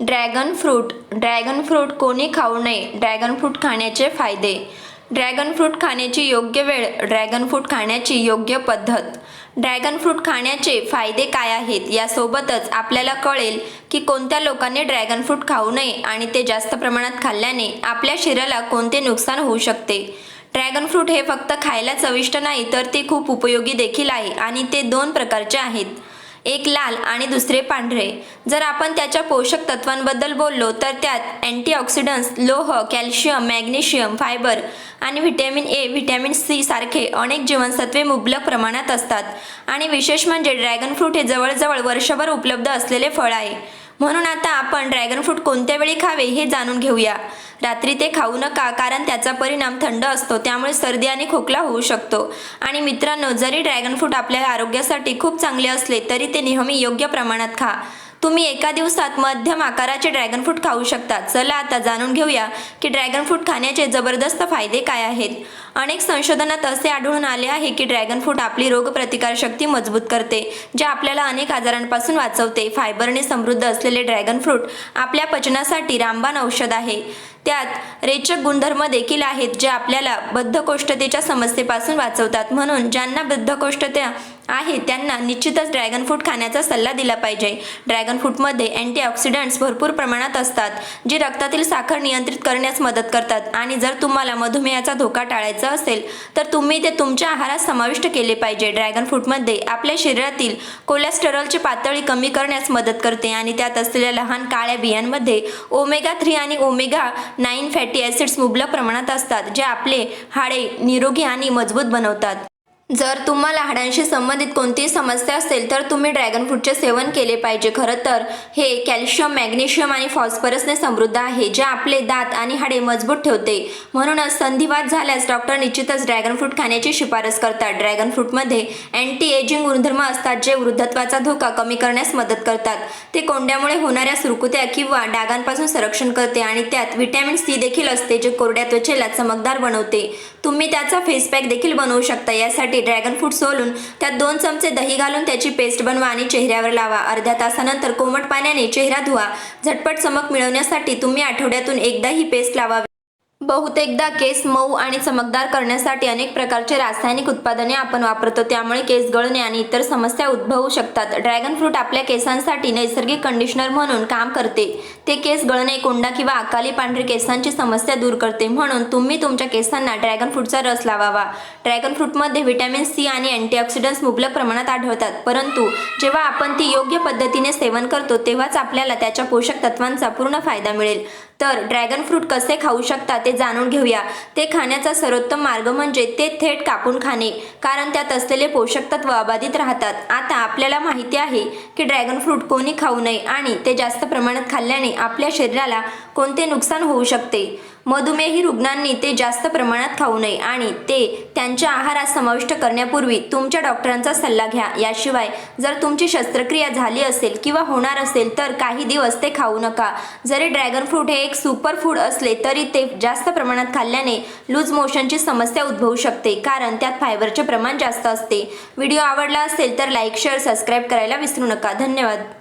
Dragon fruit. Dragon fruit कोणी खाऊ नये ड्रॅगन फ्रूट खाण्याचे फायदे. ड्रॅगन फ्रूट खाण्याची योग्य वेळ ड्रॅगन फ्रूट खाण्याची योग्य पद्धत. ड्रॅगन फ्रूट खाण्याचे फायदे काय आहेत यासोबतच आपल्याला कळेल की कोणत्या लोकांनी ड्रॅगन फ्रूट खाऊ नये आणि ते जास्त प्रमाणात खाल्ल्याने आपल्या शरीराला कोणते नुकसान होऊ शकते. ड्रॅगन फ्रूट हे फक्त खायला चविष्ट नाही तर ते खूप उपयोगी देखील आहे आणि ते दोन प्रकारचे आहेत. एक लाल आणि दुसरे पांढरे. जर आपण त्याच्या पोषक तत्वांबद्दल बोललो तर त्यात अँटीऑक्सिडंट्स लोह कॅल्शियम मॅग्नेशियम फायबर आणि व्हिटॅमिन ए व्हिटॅमिन सी सारखे अनेक जीवनसत्वे मुबलक प्रमाणात असतात. आणि विशेष म्हणजे ड्रॅगन फ्रूट हे जवळजवळ वर्षभर उपलब्ध असलेले फळ आहे. म्हणून आता आपण ड्रॅगन फ्रूट कोणत्या वेळी खावे हे जाणून घेऊया. रात्री ते खाऊ नका कारण त्याचा परिणाम थंड असतो त्यामुळे सर्दी आणि खोकला होऊ शकतो. आणि मित्रांनो जरी ड्रॅगन फ्रूट आपल्या आरोग्यासाठी खूप चांगले असले तरी ते नेहमी योग्य प्रमाणात खा. तुम्ही एका दिवसात मध्यम आकाराचे ड्रॅगन फ्रूट खाऊ शकता. चला आता जाणून घेऊया की ड्रॅगन फ्रूट खाण्याचे जबरदस्त फायदे काय आहेत. अनेक संशोधनात असे आढळून आले आहे की ड्रॅगन फ्रूट आपली रोगप्रतिकारशक्ती मजबूत करते जे आपल्याला अनेक आजारांपासून वाचवते. फायबरने समृद्ध असलेले ड्रॅगन फ्रूट आपल्या पचनासाठी रामबाण औषध आहे. त्यात रेचक गुणधर्म देखील आहेत जे आपल्याला बद्धकोष्ठतेच्या समस्येपासून वाचवतात. म्हणून ज्यांना बद्धकोष्ठता आहे. त्यांना निश्चितच ड्रॅगन फ्रूट खाण्याचा सल्ला दिला पाहिजे. ड्रॅगन फ्रूटमध्ये अँटीऑक्सिडंट्स भरपूर प्रमाणात असतात जे रक्तातील साखर नियंत्रित करण्यास मदत करतात. आणि जर तुम्हाला मधुमेहाचा धोका टाळायचा असेल तर तुम्ही ते तुमच्या आहारात समाविष्ट केले पाहिजे. ड्रॅगन फ्रूटमध्ये आपल्या शरीरातील कोलेस्टेरॉलची पातळी कमी करण्यास मदत करते आणि त्यात असलेल्या लहान काळ्या बियांमध्ये ओमेगा थ्री आणि ओमेगा नाईन फॅटी ॲसिड्स मुबलक प्रमाणात असतात जे आपले हाडे निरोगी आणि मजबूत बनवतात. जर तुम्हाला हाडांशी संबंधित कोणतीही समस्या असेल तर तुम्ही ड्रॅगन फ्रूटचे सेवन केले पाहिजे. खरं तर हे कॅल्शियम मॅग्नेशियम आणि फॉस्फरसने समृद्ध आहे जे आपले दात आणि हाडे मजबूत ठेवते. म्हणूनच संधिवात झाल्यास डॉक्टर निश्चितच ड्रॅगन फ्रूट खाण्याची शिफारस करतात. ड्रॅगन फ्रूटमध्ये अँटी एजिंग गुणधर्म असतात जे वृद्धत्वाचा धोका कमी करण्यास मदत करतात. ते कोंड्यामुळे होणाऱ्या सुरकुत्या किंवा डागांपासून संरक्षण करते आणि त्यात व्हिटॅमिन सी देखील असते जे कोरड्या त्वचेला चमकदार बनवते. तुम्ही त्याचा फेस पॅक देखील बनवू शकता. यासाठी ड्रॅगन फ्रूट सोलून त्यात दोन चमचे दही घालून त्याची पेस्ट बनवा आणि चेहऱ्यावर लावा. अर्ध्या तासानंतर कोमट पाण्याने चेहरा धुवा. झटपट चमक मिळवण्यासाठी तुम्ही आठवड्यातून एकदा ही पेस्ट लावावी. बहुतेकदा केस मऊ आणि चमकदार करण्यासाठी अनेक प्रकारचे रासायनिक उत्पादने आपण वापरतो. त्यामुळे केस गळणे आणि इतर समस्या उद्भवू शकतात. ड्रॅगन फ्रूट आपल्या केसांसाठी नैसर्गिक कंडिशनर म्हणून काम करते. ते केस गळणे कोंडा किंवा अकाली पांढरी केसांची समस्या दूर करते. म्हणून तुम्ही तुमच्या केसांना ड्रॅगन फ्रूटचा रस लावावा. ड्रॅगन फ्रूटमध्ये व्हिटॅमिन सी आणि अँटीऑक्सिडंट्स मुबलक प्रमाणात आढळतात. परंतु जेव्हा आपण ती योग्य पद्धतीने सेवन करतो तेव्हाच आपल्याला त्याच्या पोषक तत्वांचा पूर्ण फायदा मिळेल. तर ड्रॅगन फ्रूट कसे खाऊ शकता ते जाणून घेऊया. ते खाण्याचा सर्वोत्तम मार्ग म्हणजे ते थेट कापून खाणे कारण त्यात असलेले पोषक तत्व अबाधित राहतात. आता आपल्याला माहिती आहे की ड्रॅगन फ्रूट कोणी खाऊ नये आणि ते जास्त प्रमाणात खाल्ल्याने आपल्या शरीराला कोणते नुकसान होऊ शकते? मधुमेही रुग्णांनी ते जास्त प्रमाणात खाऊ नये आणि ते त्यांच्या आहारात समाविष्ट करण्यापूर्वी तुमच्या डॉक्टरांचा सल्ला घ्या. याशिवाय जर तुमची शस्त्रक्रिया झाली असेल किंवा होणार असेल तर काही दिवस ते खाऊ नका. जरी ड्रॅगन फ्रूट हे एक सुपर फूड असले तरी ते जास्त प्रमाणात खाल्ल्याने लूज मोशनची समस्या उद्भवू शकते कारण त्यात फायबरचे प्रमाण जास्त असते. व्हिडिओ आवडला असेल तर लाईक शेअर सबस्क्राईब करायला विसरू नका. धन्यवाद.